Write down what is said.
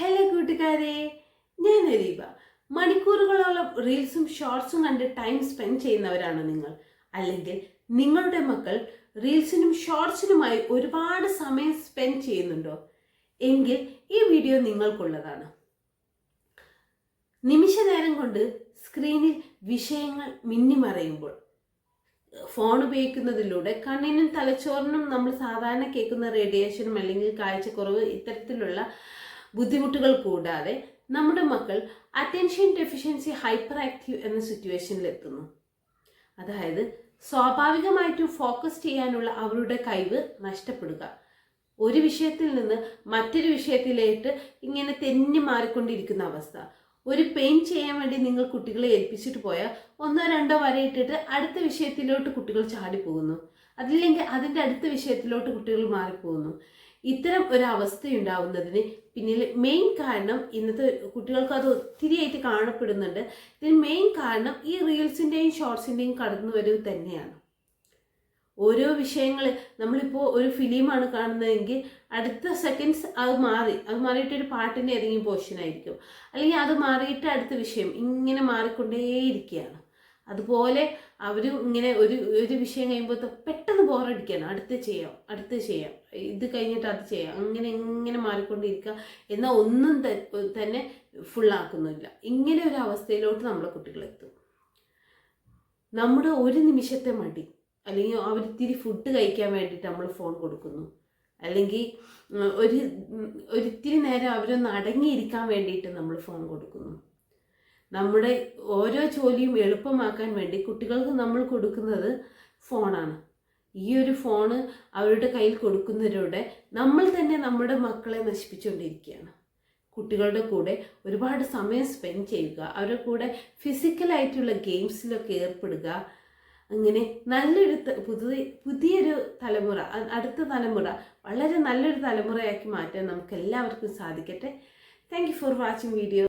Hello കൂട്ടുകാരെ. ഞാൻ അരീബ മണിക്കൂറുകളോളം റീൽസും ഷോർട്സും കണ്ട് ടൈം സ്പെൻഡ് ചെയ്യുന്നവരാണ് നിങ്ങൾ. അല്ലെങ്കിൽ നിങ്ങളുടെ മക്കൾ റീൽസിനും ഷോർട്സിനുമായി ഒരുപാട് സമയം സ്പെൻഡ് ചെയ്യുന്നുണ്ടോ? എങ്കിൽ ഈ വീഡിയോ നിങ്ങൾക്കുള്ളതാണ്. നിമിഷ നേരം കൊണ്ട് സ്ക്രീനിൽ വിഷയങ്ങൾ മിന്നിമറയുമ്പോൾ ഫോൺ ഉപയോഗിക്കുന്നതിലൂടെ കണ്ണിനും തലച്ചോറിനും നമ്മൾ സാധാരണ കേൾക്കുന്ന റേഡിയേഷനും അല്ലെങ്കിൽ കാഴ്ചക്കുറവ് ഇത്തരത്തിലുള്ള ബുദ്ധിമുട്ടുകൾ കൂടാതെ നമ്മുടെ മക്കൾ അറ്റൻഷൻ ഡെഫിഷ്യൻസി ഹൈപ്പർ ആക്റ്റീവ് എന്ന സിറ്റുവേഷനിൽ എത്തുന്നു. അതായത് സ്വാഭാവികമായിട്ടും ഫോക്കസ് ചെയ്യാനുള്ള അവരുടെ കഴിവ് നഷ്ടപ്പെടുക. ഒരു വിഷയത്തിൽ നിന്ന് മറ്റൊരു വിഷയത്തിലേക്ക് ഇങ്ങനെ തെന്നി മാറിക്കൊണ്ടിരിക്കുന്ന അവസ്ഥ. ഒരു പെയിൻ ചെയ്യാൻ വേണ്ടി നിങ്ങൾ കുട്ടികളെ ഏൽപ്പിച്ചിട്ട് പോയാൽ ഒന്നോ രണ്ടോ വരെ ഇട്ടിട്ട് അടുത്ത വിഷയത്തിലോട്ട് കുട്ടികൾ ചാടിപ്പോകുന്നു. അതില്ലെങ്കിൽ അതിന്റെ അടുത്ത വിഷയത്തിലോട്ട് കുട്ടികൾ മാറിപ്പോകുന്നു. ഇത്തരം ഒരു അവസ്ഥ അവസ്ഥയുണ്ടാവുന്നതിന് പിന്നിൽ മെയിൻ കാരണം ഇന്നത്തെ കുട്ടികൾക്ക് അത് ഒത്തിരിയായിട്ട് കാണപ്പെടുന്നുണ്ട്. ഇതിന് മെയിൻ കാരണം ഈ റീൽസിന്റെയും ഷോർട്സിന്റെയും കടന്നു വരവ് തന്നെയാണ്. ഓരോ വിഷയങ്ങൾ നമ്മളിപ്പോൾ ഒരു ഫിലിമാണ് കാണുന്നതെങ്കിൽ അടുത്ത സെക്കൻഡ്സ് അത് മാറി അത് മാറിയിട്ട് ഒരു പാട്ടിന്റെ ഏതെങ്കിലും പോർഷൻ ആയിരിക്കും. അല്ലെങ്കിൽ അത് മാറിയിട്ട് അടുത്ത വിഷയം ഇങ്ങനെ മാറിക്കൊണ്ടേയിരിക്കുകയാണ്. അതുപോലെ അവർ ഇങ്ങനെ ഒരു ഒരു വിഷയം കഴിയുമ്പോൾ പെട്ടെന്ന് ബോറടിക്കാൻ അടുത്ത് ചെയ്യാം അടുത്ത് ചെയ്യാം ഇത് കഴിഞ്ഞിട്ട് അത് ചെയ്യാം അങ്ങനെ ഇങ്ങനെ മാറിക്കൊണ്ടിരിക്കുക എന്നാൽ ഒന്നും തന്നെ ഫുള്ളാക്കുന്നില്ല ഇങ്ങനെ ഒരു അവസ്ഥയിലോട്ട് നമ്മുടെ കുട്ടികളെത്തും നമ്മുടെ ഒരു നിമിഷത്തെ മടി അല്ലെങ്കിൽ അവർ ഇത്തിരി ഫുഡ് കഴിക്കാൻ വേണ്ടിയിട്ട് നമ്മൾ ഫോൺ കൊടുക്കുന്നു. അല്ലെങ്കിൽ ഒരു ഒരിത്തിരി നേരം അവരൊന്ന് അടങ്ങിയിരിക്കാൻ വേണ്ടിയിട്ട് നമ്മൾ ഫോൺ കൊടുക്കുന്നു. നമ്മുടെ ഓരോ ജോലിയും എളുപ്പമാക്കാൻ വേണ്ടി കുട്ടികൾക്ക് നമ്മൾ കൊടുക്കുന്നത് ഫോണാണ്. ഈ ഒരു ഫോണ് അവരുടെ കയ്യിൽ കൊടുക്കുന്നതിലൂടെ നമ്മൾ തന്നെ നമ്മുടെ മക്കളെ നശിപ്പിച്ചുകൊണ്ടിരിക്കുകയാണ്. കുട്ടികളുടെ കൂടെ ഒരുപാട് സമയം സ്പെൻഡ് ചെയ്യുക അവരുടെ കൂടെ ഫിസിക്കലായിട്ടുള്ള ഗെയിംസിലൊക്കെ ഏർപ്പെടുക. അങ്ങനെ നല്ലൊരു പുതിയ പുതിയൊരു തലമുറ അടുത്ത തലമുറ വളരെ നല്ലൊരു തലമുറയാക്കി മാറ്റാൻ നമുക്ക് എല്ലാവർക്കും സാധിക്കട്ടെ. Thank for watching video